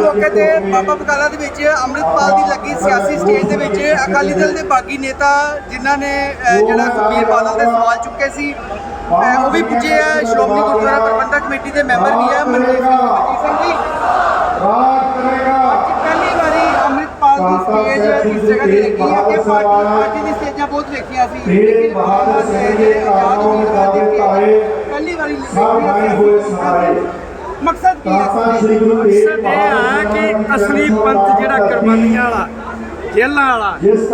ਮੌਕੇ ਤੇ ਬਾਬਾ ਬਕਾਲਾ ਦੇ ਵਿੱਚ ਅੰਮ੍ਰਿਤਪਾਲ ਦੀ ਲੱਗੀ ਸਿਆਸੀ ਸਟੇਜ ਦੇ ਵਿੱਚ ਅਕਾਲੀ ਦਲ ਦੇ ਬਾਗੀ ਨੇਤਾ ਜਿਨ੍ਹਾਂ ਨੇ ਜਿਹੜਾ ਸੁਖਬੀਰ ਬਾਦਲ ਦੇ ਸਵਾਲ ਚੁੱਕੇ ਸੀ ਉਹ ਵੀ ਪੁੱਜੇ ਆ। ਸ਼੍ਰੋਮਣੀ ਗੁਰਦੁਆਰਾ ਪ੍ਰਬੰਧਕ ਕਮੇਟੀ ਦੇ ਮੈਂਬਰ ਵੀ ਆ ਮਨਜੀਤ ਸਿੰਘ ਸਿੰਘ ਜੀ ਅੱਜ ਪਹਿਲੀ ਵਾਰੀ ਅੰਮ੍ਰਿਤਪਾਲ ਦੀ ਸਟੇਜ ਇਸ ਜਗ੍ਹਾ ਤੇ ਲੱਗੀ ਹੈ ਕਿ ਪਾਰਟੀ ਪਾਰਟੀ ਦੀ ਸਟੇਜਾਂ ਬਹੁਤ ਵੇਖੀਆਂ ਸੀ। ਲੇਕਿਨ ਬਾਬਾ ਜਿਹੜੇ ਆਜ਼ਾਦ ਉਮੀਦਵਾਰ ਦੀ ਪਹਿਲੀ ਵਾਰੀ ਲੱਗੀ ਮਕਸਦ ਕੀ ਹੈ ਦੀ? ਮਕਸਦ ਇਹ ਆ ਕਿ ਅਸਲੀ ਪੰਥ ਜਿਹੜਾ ਕੁਰਬਾਨੀਆਂ ਵਾਲਾ ਜੇਲਾਂ ਵਾਲਾ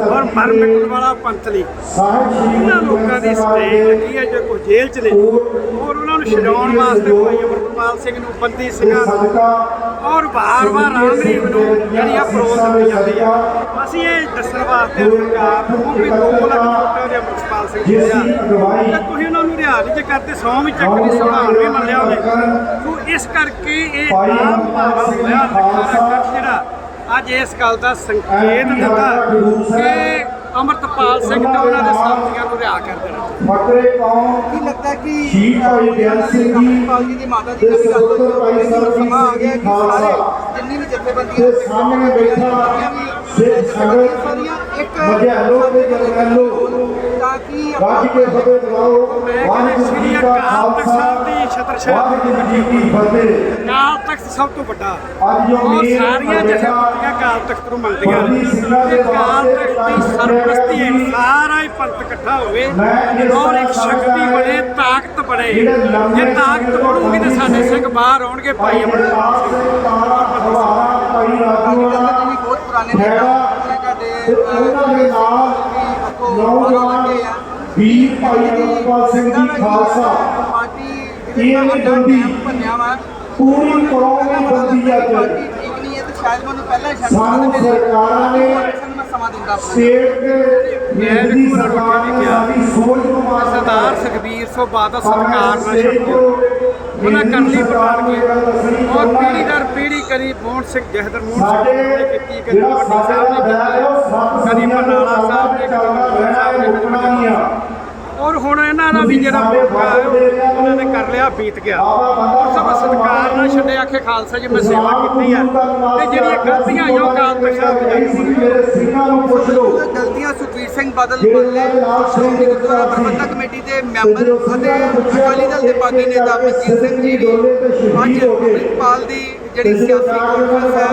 ਔਰ ਮਰ ਮਿਟਣ ਵਾਲਾ ਪੰਥ ਲਈ। ਇਹਨਾਂ ਲੋਕਾਂ ਦੀ ਸਟੇਜ ਲੱਗੀ ਹੈ ਜੋ ਕੋਈ ਜੇਲ੍ਹ 'ਚ ਨੇ ਔਰ ਉਹਨਾਂ ਨੂੰ ਛਡਾਉਣ ਵਾਸਤੇ ਭਾਈ ਅਮਰਪਾਲ ਸਿੰਘ ਨੂੰ ਬੰਦੀ ਸਿੰਘਾਂ ਨੂੰ ਔਰ ਵਾਰ-ਵਾਰ ਰਾਮਰੀਮ ਨੂੰ ਜਿਹੜੀ ਆ ਪ੍ਰੋਲ ਦਿੱਤੀ ਜਾਂਦੀ ਆ। ਅਸੀਂ ਇਹ ਦੱਸਣ ਵਾਸਤੇ ਸਰਕਾਰ ਨੂੰ ਵੀ 2 ਲੱਖ ਵੋਟਾਂ ਦੇ ਅਮਰਪਾਲ ਸਿੰਘ ਜੀ ਆ। ਤੇ ਤੁਸੀਂ ਉਹਨਾਂ ਨੂੰ ਰਿਹਾਅ ਨਹੀਂ ਜੇ ਕਰਦੇ ਸੌ ਵੀ ਚੱਕ ਨਹੀਂ ਸੰਵਿਧਾਨ ਵੀ ਮੰਨ ਲਿਆ ਉਹਨੇ ਸੋ ਇਸ ਕਰਕੇ ਇਹ ਆਮ ਭਾਵਾ ਹੋਇਆ ਜਿਹੜਾ ਅੱਜ ਇਸ ਗੱਲ ਦਾ ਸੰਕੇਤ ਦਿੰਦਾ ਕਿ ਅਮਰਤਪਾਲ ਸਿੰਘ ਤੇ ਉਹਨਾਂ ਦੇ ਸਾਥੀਆਂ ਨੂੰ ਰਿਹਾਅ ਕਰ ਦੇਣਾ ਫਕਰੇ ਕੌਮ ਕੀ ਲੱਗਦਾ ਕਿ ਸ਼ਹੀਦ ਭਾਈ ਬਿਆਨ ਸਿੰਘ ਜੀ, ਦੀ ਮਾਤਾ ਜੀ ਵੀ ਗੱਲ ਹੋਈ ਤੇ ਹੁਣ ਸਮਾਂ ਆ ਗਿਆ ਕਿ ਸਾਰੇ ਜਿੰਨੀ ਵੀ ਜਥੇਬੰਦੀਆਂ ਦੇ ਸਾਹਮਣੇ ਬੈਠਾ ਸਿੱਖ ਸੰਗਤ ਇੱਕ ਮਝੈਲੋ ਤੇ ਜਰਨੈਲੋ ਤਾਂ ਕਿ ਗੱਜ ਕੇ ਫਤਿਹ ਮੈਂ ਵਾਹਿਗੁਰੂ ਜੀ ਸ੍ਰੀ ਕਾ ਅਕਾਲ ਤਖਤ ਖਾਲਸਾ। ਸਾਹਿਬ ਦੀ ਛਤਰ ਛਾਇਆ ਵਾਹਿਗੁਰੂ ਜੀ ਕੀ ਫਤਿਹ। ਅਕਾਲ ਤਖਤ ਸਭ ਤੋਂ ਵੱਡਾ। ਅੱਜ ਜੋ ਮੀਰ ਸਾਰੀਆਂ ਜਥੇਬੰਦੀਆਂ ਅਕਾਲ ਤਖਤ ਨੂੰ ਮੰਨਦੀਆਂ ਨੇ। ਦੇ ਵਾਸਤੇ ਤਖਤ ਦੀ ਸਰਪ੍ਰਸਤੀ ਹੈ ਸਾਰਾ ਹੀ ਪੰਥ ਇਕੱਠਾ ਹੋਵੇ ਔਰ ਇੱਕ ਸ਼ਕਤੀ ਬਣੇ ਤਾਕਤ ਬਣੇ। ਜੇ ਤਾਕਤ ਬਣੂਗੀ ਤੇ ਸਾਡੇ ਸਿੰਘ ਬਾਹਰ ਆਉਣਗੇ ਭਾਈ ਅਮਰਪਾਲ ਸਿੰਘ ਵੀ ਬਹੁਤ ਪੁਰਾਣੇ ਨੇਤਾ ਨੇ ਤੇ ਉਹਨਾਂ ਦੇ ਨਾਲ ਨੌਜਵਾਨ ਵੀਰ ਭਾਈ ਅਮਰਪਾਲ ਸਿੰਘ ਜੀ ਖਾਲਸਾ। ਪਾਰਟੀ ਇਹ ਬੰਦੀ। ਪੂਰੀ ਕੌਮ ਦੀ ਬੰਦੀ ਆ ਸਾਨੂੰ। ਸਰਕਾਰਾਂ ਨੇ ਦੇ ਸਰਕਾਰ ਨੇ ਸਰਦਾਰ ਸੁਖਬੀਰ ਸੋ ਬਾਦਲ ਸਰਕਾਰ ਨਾਲ ਛੱਡੋ ਉਹਨਾਂ ਪ੍ਰਵਾਨਗੀ ਔਰ ਪੀੜੀ ਦਰ ਪੀੜੀ ਕਰੀ ਮੋਹਨ ਸਿੰਘ ਜਹਦਰ ਮੋਹਨ ਸਾਡੇ ਸਿੰਘ ਨੇ ਕੀਤੀ ਕਦੀ ਜਿਹੜਾ ਵੱਡੀ ਸਾਡੇ ਸਾਹਿਬ ਨੇ ਦਾ ਬੈਗ ਹੈ। ਉਹ ਸੱਤ ਕਦੀ ਸਮੇਂ ਮਨਾਲਾ ਸਾਹਿਬ ਨੇ ਕਦੀ ਮਨਾਲਾ ਸਾਹਿਬ ਨੇ ਕਦੀ ਰੁਕਣਾ ਨਹੀਂ ਆ। ਔਰ ਹੁਣ ਇਹਨਾਂ ਦਾ ਵੀ ਜਿਹੜਾ ਮੌਕਾ ਹੈ ਉਹ ਉਹਨਾਂ ਨੇ ਕਰ ਲਿਆ ਬੀਤ ਗਿਆ। ਔਰ ਸਭ ਨਾਲ ਛੱਡੇ ਆਖੇ ਖਾਲਸਾ ਜੀ ਮੈਂ ਸੇਵਾ ਕੀਤੀ ਆ। ਤੇ ਜਿਹੜੀਆਂ ਗਲਤੀਆਂ ਕਾਲ ਜਾ ਕੇ ਮੰਨੋ। ਮੇਰੇ ਸਿੰਘਾਂ ਨੂੰ ਪੁੱਛ ਲਓ। ਗਲਤੀਆਂ ਸੁਖਵੀਰ ਸਿੰਘ ਬਾਦਲ ਬੱਲੇ ਸ਼੍ਰੋਮਣੀ ਗੁਰਦੁਆਰਾ ਪ੍ਰਬੰਧਕ ਕਮੇਟੀ ਦੇ ਮੈਂਬਰ ਅਤੇ ਅਕਾਲੀ ਦਲ ਦੇ ਬਾਗੀ ਨੇਤਾ ਮਨਜੀਤ ਸਿੰਘ ਜੀ ਵੀ ਅੱਜ ਅੰਮ੍ਰਿਤਪਾਲ ਦੀ ਜਿਹੜੀ ਸਿਆਸੀ ਕਾਨਫਰੰਸ ਹੈ